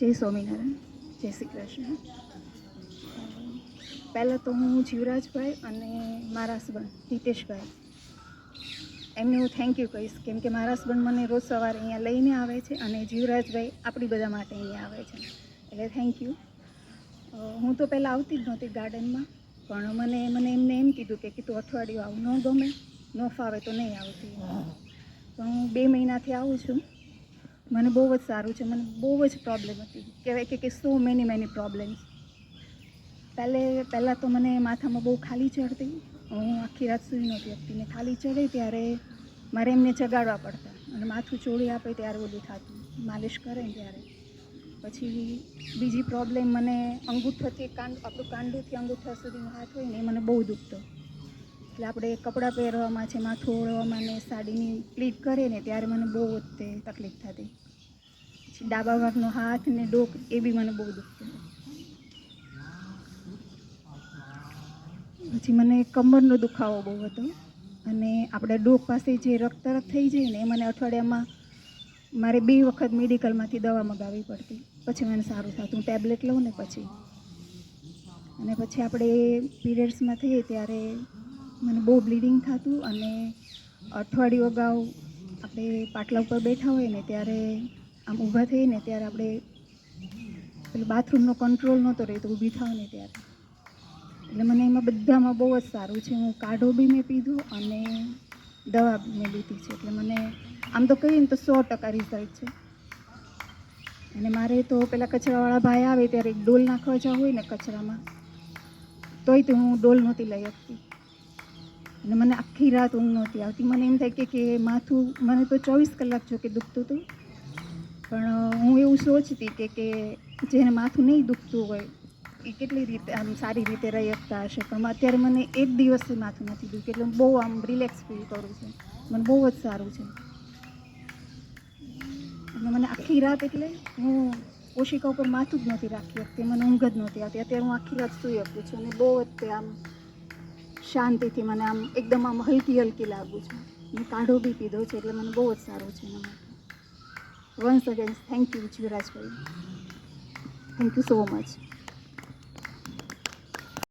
જય સ્વામિનારાયણ. જય શ્રી કૃષ્ણ. પહેલાં તો હું જીવરાજભાઈ અને મારા હસબન્ડ હિતેશભાઈ. એમને હું થેન્ક યુ કહીશ, કેમ કે મારા હસબન્ડ મને રોજ સવારે અહીંયા લઈને આવે છે અને જીવરાજભાઈ આપણી બધા માટે અહીંયા આવે છે. એટલે થેન્ક યુ હું તો પહેલાં આવતી જ નહોતી ગાર્ડનમાં, પણ મને મને એમને એમ કીધું કે તું અઠવાડિયું આવું ન ગમે, ન ફાવે તો નહીં આવતી. પણ હું બે મહિનાથી આવું છું. મને બહુ જ સારું છે. મને બહુ જ પ્રોબ્લેમ હતી. કહેવાય કે કે સો મેની મેની પ્રોબ્લેમ્સ પહેલે, પહેલાં તો મને માથામાં બહુ ખાલી ચડતી. હું આખી રાત સૂઈ નહોતી હતી ને ખાલી ચડે ત્યારે મારે એમને જગાડવા પડતા. અને માથું ચોળી આપે ત્યારે ઓલું થતું. માલિશ કરે ત્યારે. પછી બીજી પ્રોબ્લેમ મને અંગૂઠોથી, કાંડ, આપણું કાંડુથી અંગૂઠા સુધીનો હાથ હોય ને એ મને બહુ દુખતો. એટલે આપણે કપડાં પહેરવામાં છે, માથું ઓળવામાં ને સાડીની પ્લીટ કરે ને ત્યારે મને બહુ જ તે તકલીફ થતી. પછી ડાબા ભાગનો હાથ ને ડોક એ બી મને બહુ દુખતું. પછી મને કમરનો દુખાવો બહુ હતો અને આપણે ડોક પાસે જે રક્ત થઈ જાય ને એ મને અઠવાડિયામાં મારે બે વખત મેડિકલમાંથી દવા મગાવવી પડતી. પછી મને સારું થતું. હું ટેબ્લેટ લઉં ને પછી. અને પછી આપણે પીરિયડ્સમાં થઈએ ત્યારે મને બહુ બ્લીડિંગ થતું અને અઠવાડિયું અગાઉ આપણે પાટલા ઉપર બેઠા હોય ને ત્યારે આમ ઊભા થઈએ ને ત્યારે આપણે પેલું બાથરૂમનો કંટ્રોલ નહોતો રહેતો ઊભી થાવ ને ત્યારે. એટલે મને એમાં બધામાં બહુ જ સારું છે. હું કાઢો બી મેં પીધું અને દવા મેં લીધી છે. એટલે મને આમ તો કહીએ ને તો સો ટકા રિઝલ્ટ છે. અને મારે તો પેલા કચરાવાળા ભાઈ આવે ત્યારે એક ડોલ નાખવા જવું હોય ને કચરામાં, તોય તે હું ડોલ નહોતી લઈ શકતી. અને મને આખી રાત ઊંઘ નહોતી આવતી. મને એમ થાય કે માથું, મને તો ચોવીસ કલાક જો કે દુખતું હતું. પણ હું એવું સોચતી કે કે જેને માથું નહીં દુખતું હોય, એ કેટલી રીતે આમ સારી રીતે રહી શકતા હશે? પણ અત્યારે મને એક દિવસથી માથું નથી દુખ્યું એટલે હું બહુ આમ રિલેક્સ ફીલ કરું છું. મને બહુ જ સારું છે. અને મને આખી રાત એટલે હું ઓશિકા ઉપર માથું જ નહોતી રાખી શકતી મને ઊંઘ જ નહોતી આવતી. અત્યારે હું આખી રાત સૂઈ શકું છું અને બહુ જ તે આમ શાંતિથી મને આમ એકદમ આમ હલકી હલકી લાગુ છું. મેં કાઢો બી પીધો છે એટલે મને બહુ જ સારું છે એના માટે. Once again thank you Jivrajbhai. Thank you so much